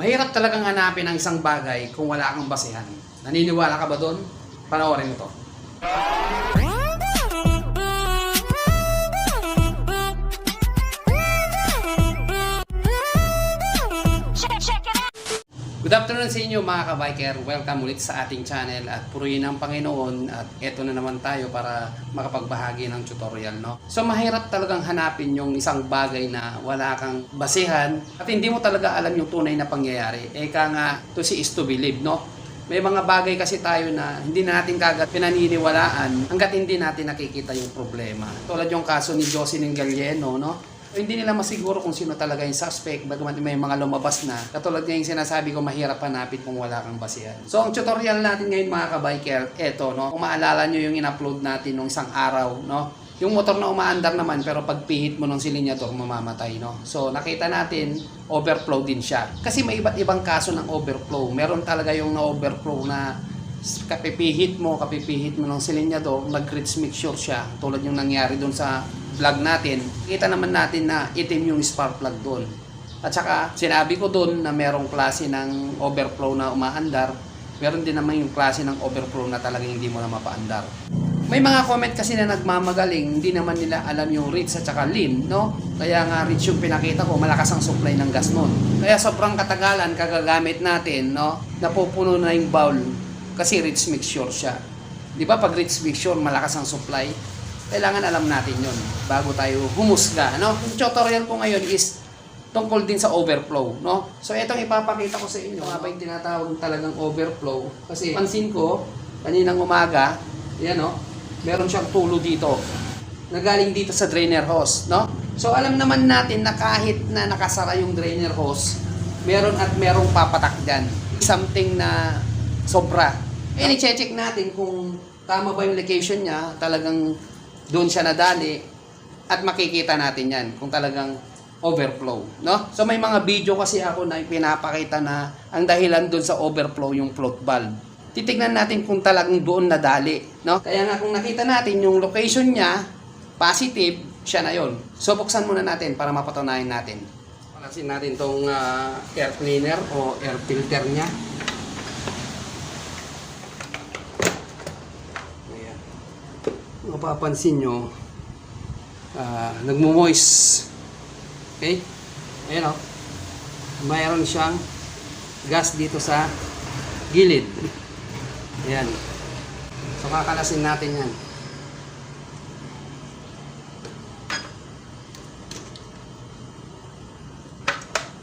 Mahirap talagang hanapin ang isang bagay kung wala kang basihan. Naniniwala ka ba doon? Panoorin mo to. Good afternoon sa inyo mga kabiker. Welcome ulit sa ating channel at purihin ang Panginoon at eto na naman tayo para makapagbahagi ng tutorial no. So mahirap talagang hanapin yung isang bagay na wala kang basihan at hindi mo talaga alam yung tunay na pangyayari. Eka nga to si is to believe no. May mga bagay kasi tayo na hindi na natin kagad pinaniniwalaan hanggat hindi natin nakikita yung problema. Tulad yung kaso ni Jocelyn Galleno, no? Hindi nila masiguro kung sino talaga yung suspect bagamat may mga lumabas na. Katulad nga sinasabi ko mahirap hanapin kung wala kang basihan. So ang tutorial natin ngayon mga kabiker eto no? Kung maalala nyo yung in-upload natin nung isang araw no? Yung motor na umaandar naman pero pag pihit mo ng silinyador mamamatay no? So nakita natin overflow din siya. Kasi may iba't ibang kaso ng overflow. Meron talaga yung na overflow na kapipihit mo, kapipihit mo ng silinyador, nag-grit mixture siya. Tulad yung nangyari doon sa vlog natin. Kita naman natin na itim yung spark plug doon. At saka, sinabi ko doon na merong klase ng overflow na umaandar. Meron din naman yung klase ng overflow na talagang hindi mo na mapaandar. May mga comment kasi na nagmamagaling, hindi naman nila alam yung reach at saka lean, no? Kaya nga reach yung pinakita ko, malakas ang supply ng gas noon. Kaya sobrang katagalan kagagamit natin, no? Napupuno na yung bowl kasi rich mixture siya. Di ba pag rich mixture, malakas ang supply? Kailangan alam natin yon bago tayo humusga. No? Yung tutorial ko ngayon is tungkol din sa overflow. No? So itong ipapakita ko sa inyo, nga ba yung tinatawag talagang overflow? Kasi pansin ko, kaninang umaga, yan no, meron siyang tulo dito. Nagaling dito sa drainer hose. No? So alam naman natin na kahit na nakasara yung drainer hose, meron at merong papatak dyan. Something na sobra. Eh, check natin kung tama ba yung location niya, talagang doon siya nadali, at makikita natin yan kung talagang overflow, no? So may mga video kasi ako na pinapakita na ang dahilan doon sa overflow yung float valve. Titignan natin kung talagang doon nadali, no? Kaya nga kung nakita natin yung location niya, positive, siya na yon. So buksan muna natin para mapatunayan natin. Palasin natin tong ah, air cleaner o air filter niya. Mapapansin nyo, ah, nagmo-moist. Okay? Ayan o. Mayroon siyang gas dito sa gilid. Ayan. So kakalasin natin yan.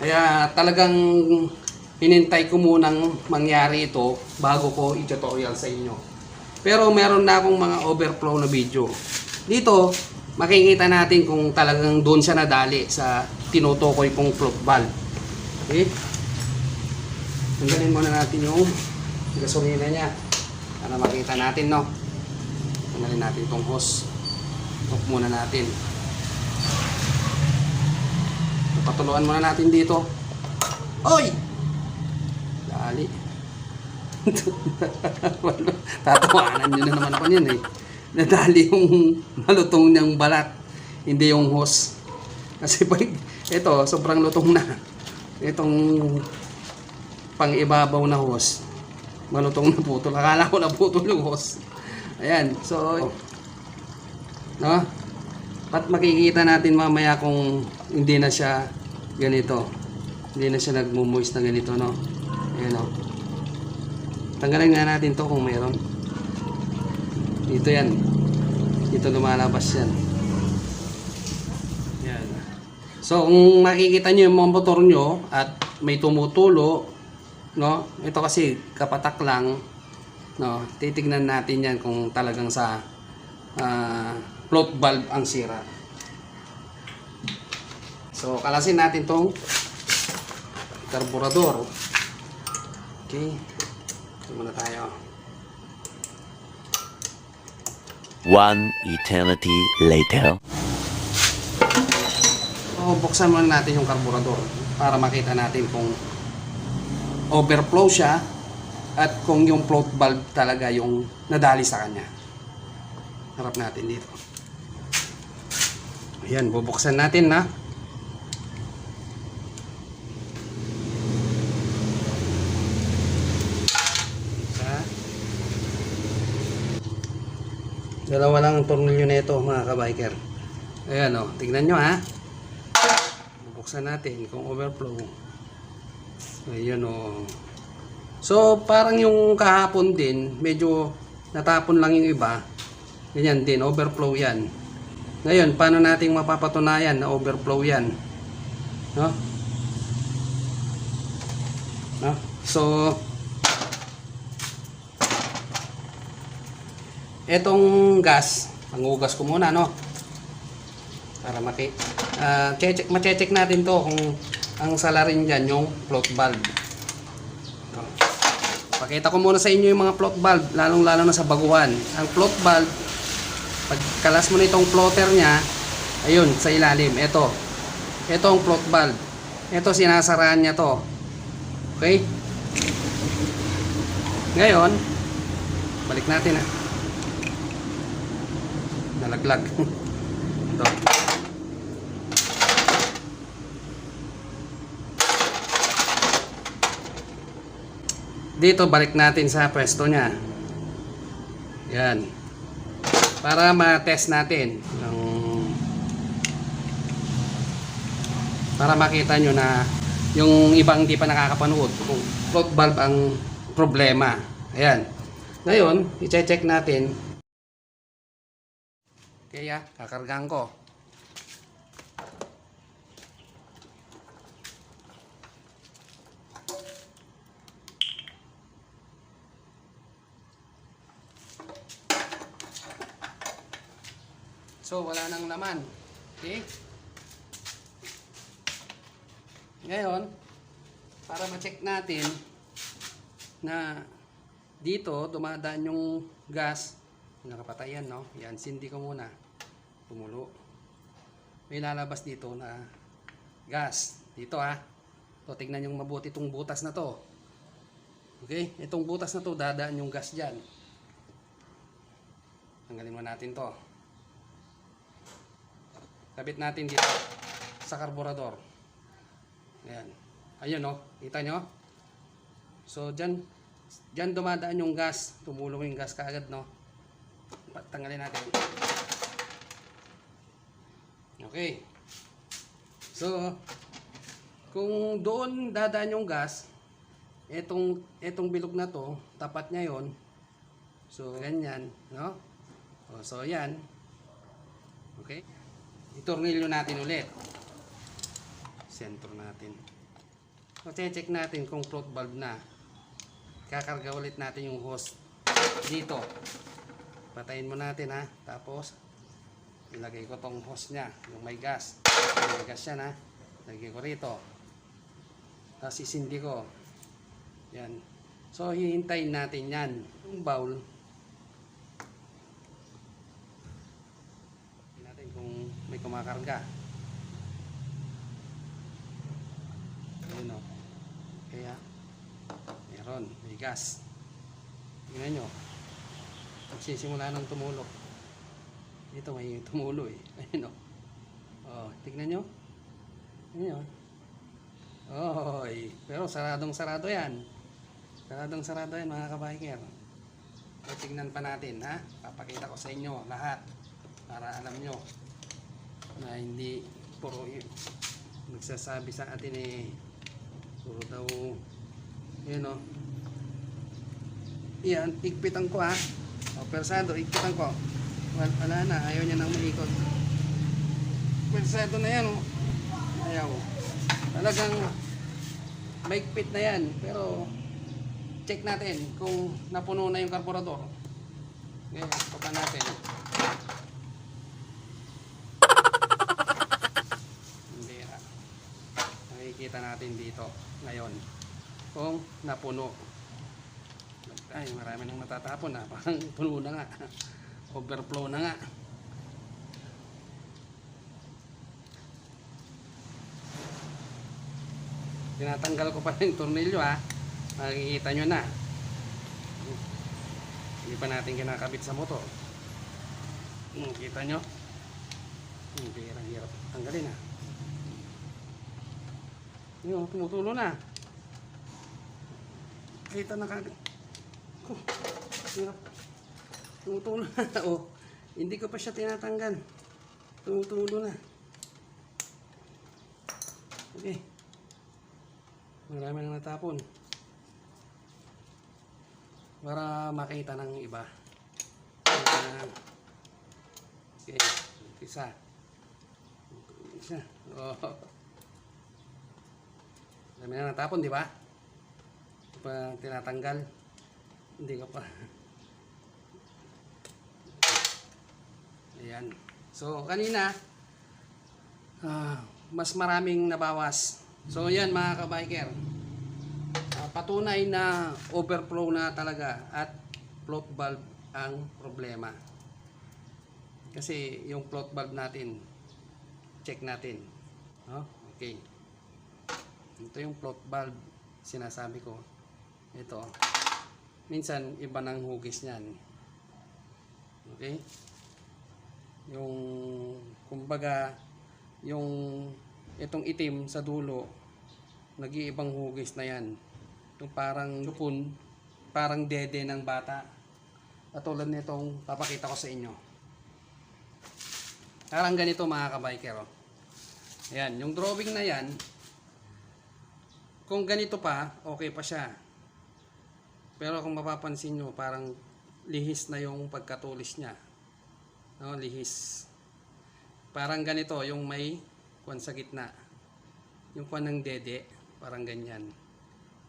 Kaya talagang hinintay ko munang mangyari ito bago ko i-tutorial sa inyo. Pero meron na akong mga overflow na video. Dito, makikita natin kung talagang doon siya nadali sa tinutukoy kong float valve. Okay? Tanggalin muna natin yung gasolina niya para makita natin, no? Tanggalin natin tong hose. Hook muna natin. Patuluan muna natin dito. Oy! Dali. Tatawanan nyo na naman ako niyan eh. Nadali yung malutong niyang balat. Hindi yung hose. Kasi pag ito, sobrang lutong na. Itong pang ibabaw na hose. Malutong na putol. Akala ko na putol yung hose. Ayan. So, no? At makikita natin mamaya kung hindi na siya ganito. Hindi na siya nagmo-moist na ganito, no? Ayan, no? Tanggalin nga natin to kung mayroon. Dito yan. Dito lumalabas yan. Yan. So, kung makikita nyo yung mga motor nyo at may tumutulo, no? Ito kasi kapatak lang, no? Titignan natin yan kung talagang sa ah, float valve ang sira. So, kalasin natin tong karburador. Okay. Ito muna tayo. One eternity later. So, buksan muna natin yung karburador para makita natin kung overflow siya at kung yung float valve talaga yung nadali sa kanya. Harap natin dito. Ayan, bubuksan natin na. Dalawa lang ang tornilyo nito mga kabiker. Ayan o, tignan nyo ha. Buksan natin kung overflow. Ayan o. So, parang yung kahapon din, medyo natapon lang yung iba. Ganyan din, overflow yan. Ngayon, paano nating mapapatunayan na overflow yan? No? No? So, etong gas, pangugas ko muna, no? Para maki ah check ma-check natin to kung ang salarin diyan yung float valve. No? Pakita ko muna sa inyo yung mga float valve, lalong-lalo na sa baguhan. Ang float valve, pag kalas mo nitong floater niya, ayun, sa ilalim, ito. Ito ang float valve. Ito, sinasaraan niya to. Okay? Ngayon, balik natin ha. Nalaglag. ito. Dito, balik natin sa pwesto niya. Yan. Para ma-test natin ng para makita nyo na yung ibang hindi pa nakakapanood kung float valve ang problema. Ayan. Ngayon, i-check natin. Kaya, kakargaan ko. So, wala nang laman. Okay? Ngayon, para ma-check natin na dito dumadaan yung gas, nakapatay yan, no? Yan, sindi ko muna. Tumulo. May lalabas dito na gas. Dito ha. To, tignan yung mabuti itong butas na to. Okay? Itong butas na to, dadaan yung gas dyan. Tanggalin mo natin to. Kabit natin dito sa karburador. Ayan. Ayun no, kita nyo? So dyan, dyan dumadaan yung gas. Tumulong yung gas kaagad no. Tanggalin natin. Okay. So, kung doon dadaan yung gas, etong, etong bilog na to, tapat niya yon So, ganyan, no? O, so, yan. Okay? Itornilyo natin ulit. Sentro natin. So, check natin kung float valve na. Kakarga ulit natin yung hose dito. Patayin mo natin ha. Tapos, ilagay ko tong hose niya, yung may gas. May gas yan ha. Lagay ko rito. Tapos isindi ko. Yan. So, hihintayin natin yan. Yung bowl. Tingnan natin kung may kumakarga. Ayun o. Kaya, meron. May gas. Tingnan nyo. Magsisimula ng tumulok. Dito may tumulo eh. Ayun o. Oh, tignan nyo. Ayun o. Oy, pero saradong sarado yan. Saradong sarado yan mga kabiker. So, tignan pa natin ha. Papakita ko sa inyo lahat. Para alam nyo na hindi puro y- nagsasabi sa atin eh puro daw yun o. Yan, igpitan ko ha. O, persado, igpitan ko. Wal- Wala na, ayaw niya nang maikot. Persado na yan o. Ayaw. Talagang maigpit na yan. Pero check natin kung napuno na yung karburador. Ngayon, baba natin. Hindi ah. Nakikita natin dito ngayon kung napuno. Ay, marami nang natatapon na. Parang puno na nga. Overflow na nga. Tinatanggal ko pa yung tornilyo ha. Makikita nyo na. Hindi pa natin kinakabit sa motor. Hmm, kita nyo? Hindi, hirap, hirap. Tanggalin ha. Yun, tumutulo na. Kita na kagad. Oh, hirap. Tumutulo na. oh, Hindi ko pa siya tinatanggal. Tumutulo na. Okay. Marami nang natapon. Para makita ng iba. Okay. Isa. Isa. Oh. Marami na natapon, di ba? Pa tinatanggal. Hindi ka pa. Ayan. So, kanina, ah, mas maraming nabawas. So, yan mga kabiker. Ah, patunay na overflow na talaga at float valve ang problema. Kasi yung float valve natin, check natin. No? Okay. Ito yung float valve sinasabi ko. Ito. Minsan, iba ng hugis niyan. Okay? Yung kumbaga yung itong itim sa dulo nag-iibang hugis na yan. Yung parang lupon parang dede ng bata. Katulad nitong papakita ko sa inyo. Parang ganito mga kabiker oh. ayan yung drawing na yan kung ganito pa okay pa siya. Pero kung mapapansin nyo parang lihis na yung pagkatulis niya no, lihis. Parang ganito, yung may kwan sa gitna. Yung kwan ng dede, parang ganyan.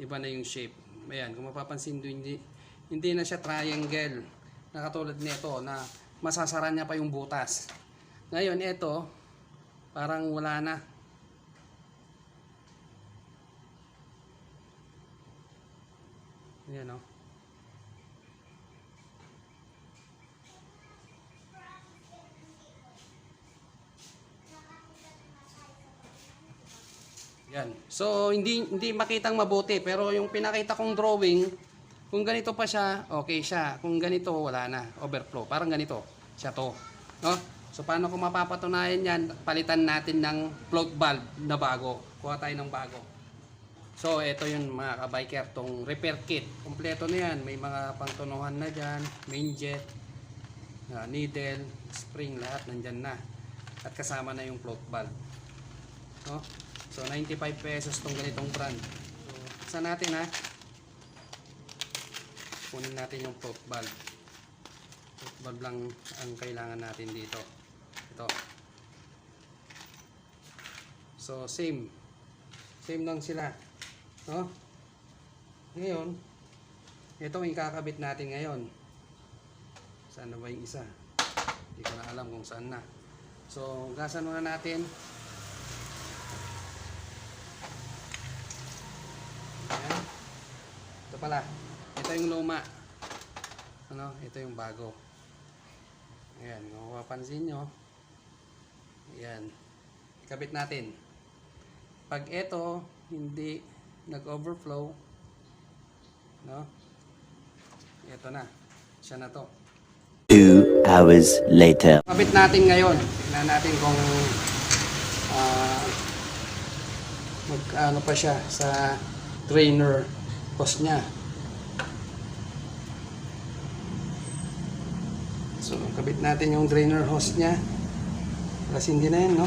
Iba na yung shape. Ayan, kung mapapansin doon, hindi, hindi na siya triangle. Na katulad nito na masasara niya pa yung butas. Ngayon, ito, parang wala na. Ayan, oh. Yan. So, hindi hindi makitang mabuti. Pero yung pinakita kong drawing, kung ganito pa siya, okay siya. Kung ganito, wala na. Overflow. Parang ganito. Siya to. No? So, paano ko mapapatunayan yan? Palitan natin ng float valve na bago. Kuha tayo ng bago. So, ito yun mga kabiker. Tong repair kit. Kompleto na yan. May mga pangtunuhan na dyan. Main jet. ah, needle. Spring. Lahat nandyan na. At kasama na yung float valve. No? So 95 pesos tong ganitong brand. So, isa natin ha. Kunin natin yung float valve. Float valve lang ang kailangan natin dito. Ito. So same. Same lang sila. No? Ngayon, ito ang ikakabit natin ngayon. Saan na ba yung isa? Hindi ko na alam kung saan na. So, gasan muna natin. Ayan. Ito pala. Ito yung luma. Ano? Ito yung bago. Ayan. Kung mapapansin nyo. Ayan. Ikabit natin. Pag ito, hindi nag-overflow, no? Ito na. Siya na to. Two hours later. Kabit natin ngayon. Tingnan natin kung ah, mag ano pa siya sa trainer hose niya. So, kabit natin yung drainer hose niya. Alas hindi na yan, no?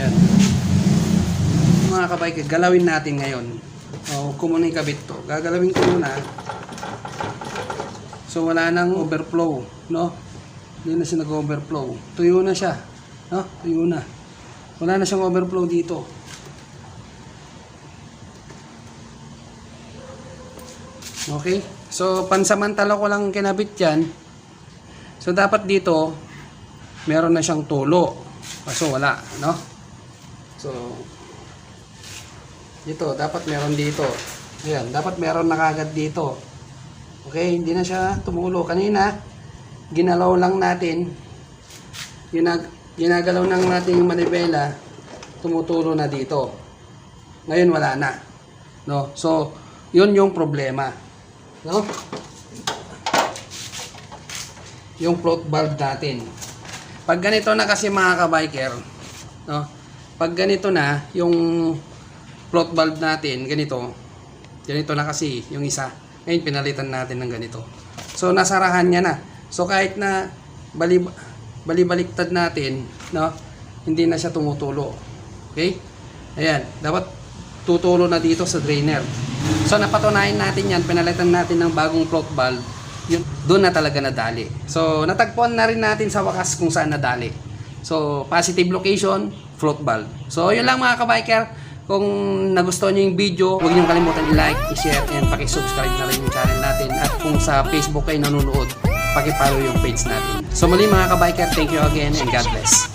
Yan. Mga kabay, galawin natin ngayon. O, kung muna yung kabit to. Gagalawin ko muna. So wala nang overflow, no? Hindi na siya nag-overflow. Tuyo na siya, no? Tuyo na. Wala na siyang overflow dito. Okay? So pansamantala ko lang kinabit 'yan. So dapat dito meron na siyang tulo. Kaso wala, no? So dito dapat meron dito. Ayan, dapat meron na kagad dito. Okay, hindi na siya tumulo. Kanina, ginalaw lang natin. Ginag ginagalaw lang natin yung manibela. Tumutulo na dito. Ngayon wala na. No? So, yun yung problema. No? Yung float valve natin. Pag ganito na kasi mga kabiker, no? Pag ganito na, yung float valve natin, ganito, ganito na kasi yung isa. Ngayon, pinalitan natin ng ganito. So nasarahan niya na. So kahit na bali balibaliktad natin, no? Hindi na siya tumutulo. Okay? Ayan, dapat tutulo na dito sa drainer. So napatunayan natin yan, pinalitan natin ng bagong float valve. Yun, doon na talaga nadali. So natagpuan na rin natin sa wakas kung saan nadali. So positive location, float valve. So yun lang mga kabiker. Kung nagustuhan nyo yung video, huwag nyo kalimutan i-like, i-share, and pakisubscribe na rin yung channel natin. At kung sa Facebook kayo nanonood, pakipollow yung page natin. So muli mga kabiker, thank you again and God bless.